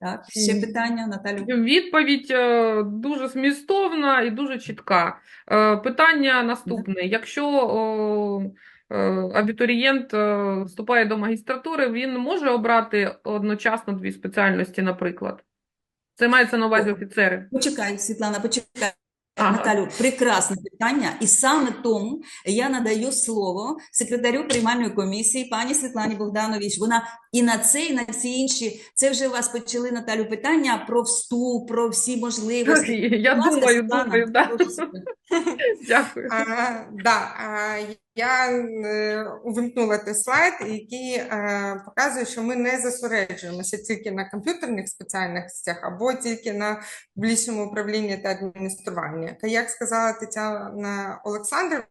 Так, ще питання, Наталю? Відповідь е, дуже змістовна і дуже чітка. Е, Питання наступне. Якщо е, абітурієнт вступає до магістратури, він може обрати одночасно дві спеціальності, наприклад? Це мається на увазі офіцери. Почекай, Світлана, почекай. Наталю, прекрасне питання, і саме тому я надаю слово секретарю приймальної комісії, пані Світлані Богданович. Вона і на це, і на всі інші. Це вже у вас почали Наталю питання про вступ, про всі можливості. Я думаю, Світлана, думаю, да. Дякую. А, да, я е, увімкнула той слайд, який е, показує, що ми не зосереджуємося тільки на комп'ютерних спеціальностях або тільки на публічному управлінні та адмініструванні. Як сказала Тетяна Олександрівна,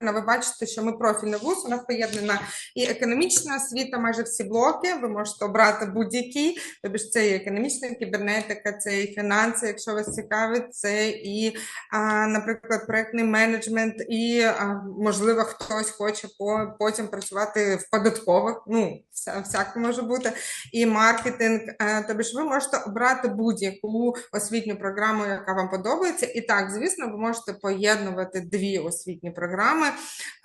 ви бачите, що ми профільний вуз, у нас поєднана і економічна освіта, майже всі блоки. Ви можете обрати будь-який. Тобто це і економічна кібернетика, це і фінанси, якщо вас цікавить, це і, а, наприклад, проектний менеджмент, і а, можливо хтось хоче по, потім працювати в податкових. Ну, вся, всяке може бути, і маркетинг. Е, Тобто ж ви можете обрати будь-яку освітню програму, яка вам подобається. І так, звісно, ви можете поєднувати дві освітні програми.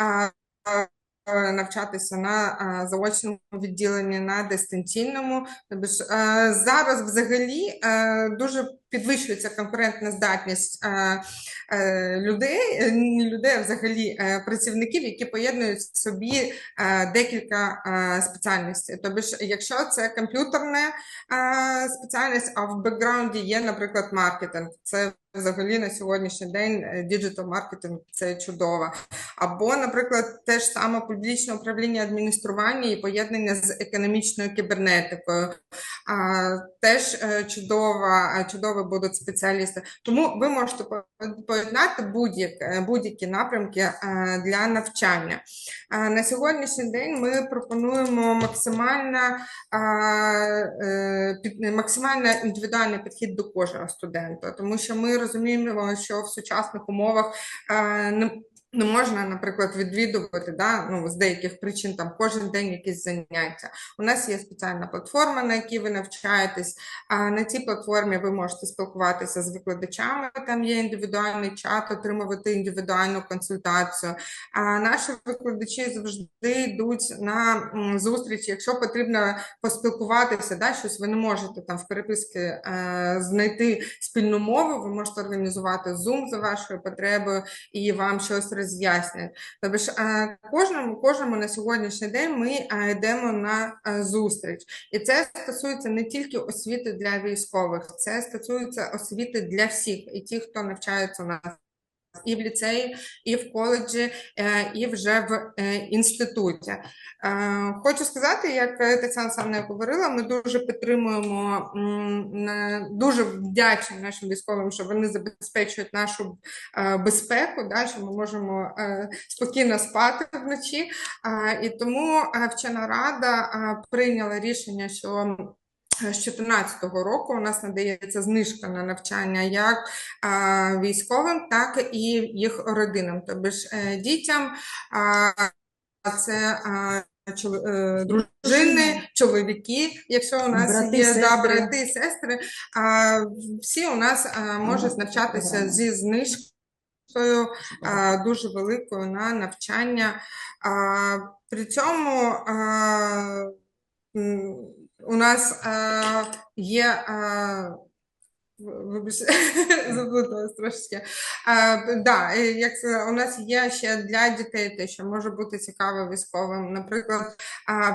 Е, Навчатися на заочному відділенні, на дистанційному. Тобто е, зараз взагалі е, дуже підвищується конкурентна здатність е, е, людей, не людей, а взагалі е, працівників, які поєднують в собі декілька спеціальностей. Тобто, якщо це комп'ютерна спеціальність, а в бекграунді є, наприклад, маркетинг, це взагалі на сьогоднішній день діджитал маркетинг це чудово. Або, наприклад, те ж саме публічне управління адміністрування і поєднання з економічною кібернетикою. Теж чудова, е, чудові будуть спеціалісти. Тому ви можете поєднати будь-які будь-які напрямки е, для навчання. На сьогоднішній день ми пропонуємо максимально, е, максимально індивідуальний підхід до кожного студента, тому що ми розуміємо, що в сучасних умовах е, не не можна, наприклад, відвідувати да, ну, з деяких причин там кожен день якісь заняття. У нас є спеціальна платформа, на якій ви навчаєтесь. А на цій платформі ви можете спілкуватися з викладачами. Там є індивідуальний чат, отримувати індивідуальну консультацію. А наші викладачі завжди йдуть на зустріч, якщо потрібно поспілкуватися, да, щось ви не можете там в переписки е, знайти спільну мову. Ви можете організувати Zoom за вашою потребою і вам щось роз'яснять. Тобто ж кожному, кожному на сьогоднішній день ми йдемо на зустріч. І це стосується не тільки освіти для військових, це стосується освіти для всіх, і ті, хто навчається у нас. І в ліцеї, і в коледжі, е, і вже в е, інституті. Е, Хочу сказати, як Тетяна Санна говорила, ми дуже підтримуємо, дуже вдячні нашим військовим, що вони забезпечують нашу безпеку, да, що ми можемо спокійно спати вночі. І тому вчена рада прийняла рішення, що з 2014 року у нас надається знижка на навчання як військовим, так і їх родинам, тобто ж е, дітям. Це е, дружини, чоловіки, якщо у нас Брати, є да, сестри. брати, сестри, всі у нас можуть навчатися зі знижкою дуже великою на навчання. При цьому у нас е, є. А, в- Вибачте, заплуталась трошечки. А, да, як у нас є ще для дітей те, що може бути цікаво військовим. Наприклад,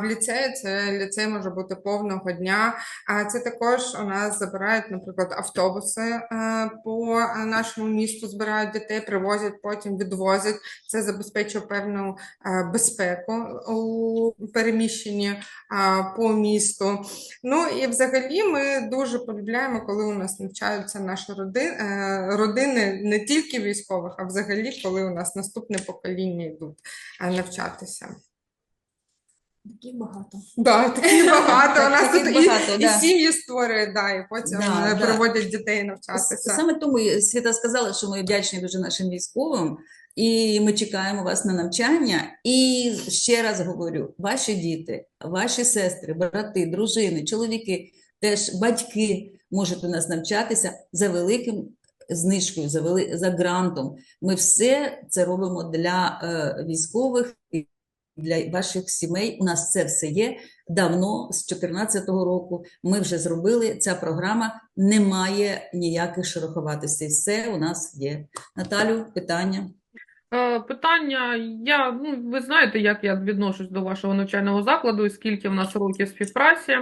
в ліцеї це ліцей може бути повного дня. А це також у нас забирають, наприклад, автобуси по нашому місту, збирають дітей, привозять, потім відвозять. Це забезпечує певну безпеку у переміщенні по місту. Ну і взагалі ми дуже полюбляємо, коли у нас навчаються наші родини, родини не тільки військових, а взагалі, коли у нас наступне покоління йдуть е, навчатися. Таких багато. Да, таких багато. У нас тут багато, і да. сім'ї створюють, да, і потім Да, е, да. дітей навчатися. Саме тому і Світа сказала, що ми вдячні дуже нашим військовим, і ми чекаємо вас на навчання. І ще раз говорю: ваші діти, ваші сестри, брати, дружини, чоловіки. Теж батьки можуть у нас навчатися за великим знижкою, за, вели... за грантом. Ми все це робимо для е, військових і для ваших сімей. У нас це все є давно, з 2014 року. Ми вже зробили. Ця програма не має ніяких шероховатостей. Все у нас є. Наталю, питання? Е, Питання, я, ну, ви знаєте, як я відношусь до вашого навчального закладу і скільки в нас років співпраці,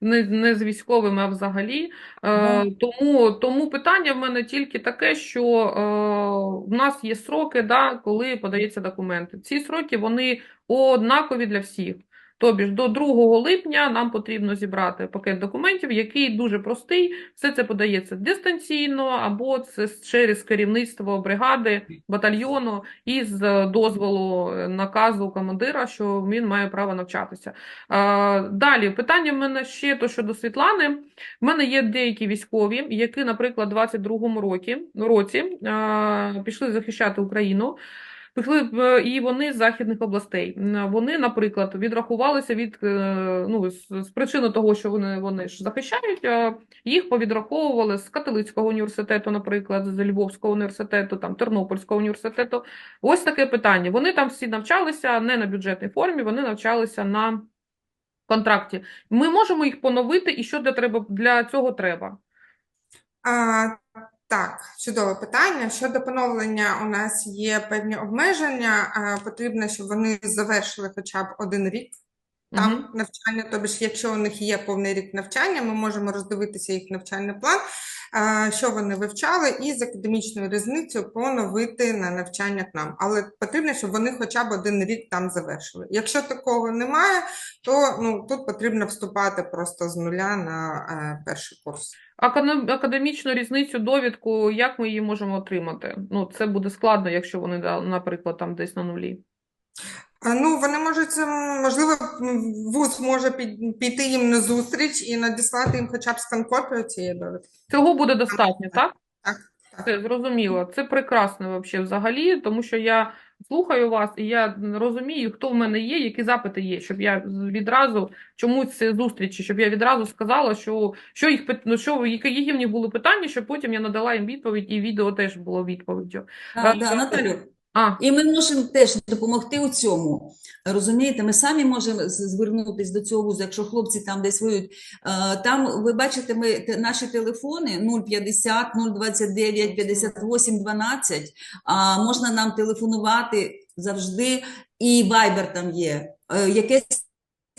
не, не з військовими, а взагалі. Е, Тому, тому питання в мене тільки таке, що е, в нас є сроки, да, коли подається документи. Ці сроки, вони однакові для всіх. Тобі ж до 2 липня нам потрібно зібрати пакет документів, який дуже простий. Все це подається дистанційно або це через керівництво бригади, батальйону із е, дозволу е, наказу командира, що він має право навчатися. Е, Далі питання в мене ще то щодо Світлани. В мене є деякі військові, які, наприклад, у 22-му році, пішли захищати Україну. Пішли і вони з західних областей. Вони, наприклад, відрахувалися від е, ну з, причини того, що вони, вони ж захищають, їх повідраховували з католицького університету, наприклад, з Львовського університету, там Тернопільського університету. Ось таке питання. Вони там всі навчалися не на бюджетній формі, вони навчалися на контракті. Ми можемо їх поновити, і що для треба для цього треба? А, так, чудове питання. Щодо поновлення, у нас є певні обмеження. А, потрібно, щоб вони завершили хоча б один рік там Мгм. навчання. Тобто, якщо у них є повний рік навчання, ми можемо роздивитися їх навчальний план, що вони вивчали, і з академічною різницею поновити на навчання к нам. Але потрібно, щоб вони хоча б один рік там завершили. Якщо такого немає, то ну, тут потрібно вступати просто з нуля на е, перший курс. Академ- Академічну різницю, довідку, як ми її можемо отримати? Ну, це буде складно, якщо вони, наприклад, там десь на нулі. А, Ну, вони можуть, ем, можливо, вуз може під- піти їм на зустріч і надіслати їм хоча б скан-копію цієї довідки. Цього буде достатньо, так? Так, так. Це зрозуміло. Це прекрасно вообще взагалі, тому що я слухаю вас і я розумію, хто в мене є, які запити є, щоб я відразу чомусь це зустрічі, щоб я відразу сказала, що, що їх пит- ну, що які які в були питання, щоб потім я надала їм відповідь, і відео теж було відповіддю. А, Е, да, Наталю, А, І ми можемо теж допомогти у цьому. Розумієте, ми самі можемо звернутися до цього вузу, якщо хлопці там десь воюють. Е, Там, ви бачите, ми, наші телефони 050 029 58 12, а можна нам телефонувати завжди, і Viber там є. Е, Якесь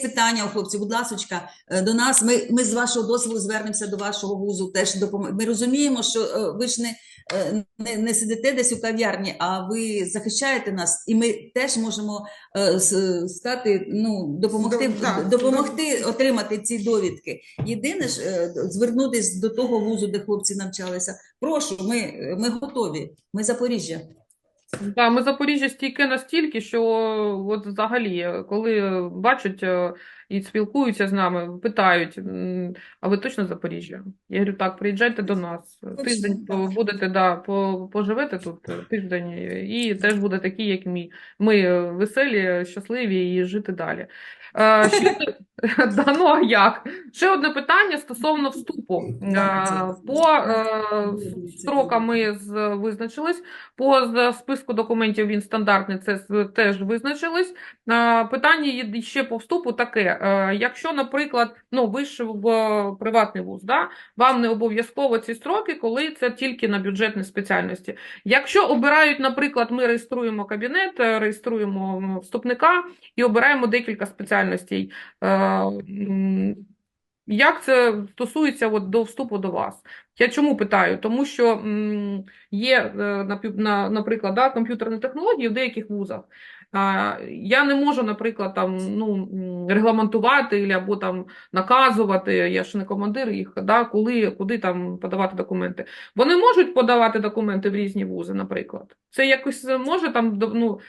питання у хлопців, будь ласочка, е, до нас, ми, ми з вашого дозволу звернемося до вашого вузу, теж допомог... Ми розуміємо, що е, ви ж не е, не, не сидите десь у кав'ярні, а ви захищаєте нас, і ми теж можемо стати, ну, допомогти, допомогти отримати ці довідки. Єдине ж звернутися до того вузу, де хлопці навчалися. Прошу, ми, ми готові. Ми Запоріжжя. Да, ми Запоріжжя стійке настільки, що от взагалі, коли бачать е, і спілкуються з нами, питають, а ви точно Запоріжжя? Я говорю, так, приїжджайте до нас. Тиждень так. будете, да, поживете тут тиждень, і теж буде такі, як мій. Ми веселі, щасливі і жити далі. Е, да, ну а як? Ще одне питання стосовно вступу. Е, По е, строкам ми визначились. По списку документів він стандартний, це теж визначились. Питання ще по вступу таке. Якщо, наприклад, ну, ви ж в приватний вуз, да, вам не обов'язково ці строки, коли це тільки на бюджетні спеціальності. Якщо обирають, наприклад, ми реєструємо кабінет, реєструємо вступника і обираємо декілька спеціальностей. Е, м, Як це стосується от, до вступу до вас? Я чому питаю? Тому що є, е, наприклад, да, комп'ютерні технології в деяких вузах. Я не можу, наприклад, там, ну, регламентувати або там наказувати, я ж не командир їх, да, коли, куди там подавати документи. Вони можуть подавати документи в різні вузи, наприклад. Це якось може там ну,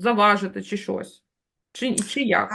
заважити чи щось? Чи, чи як?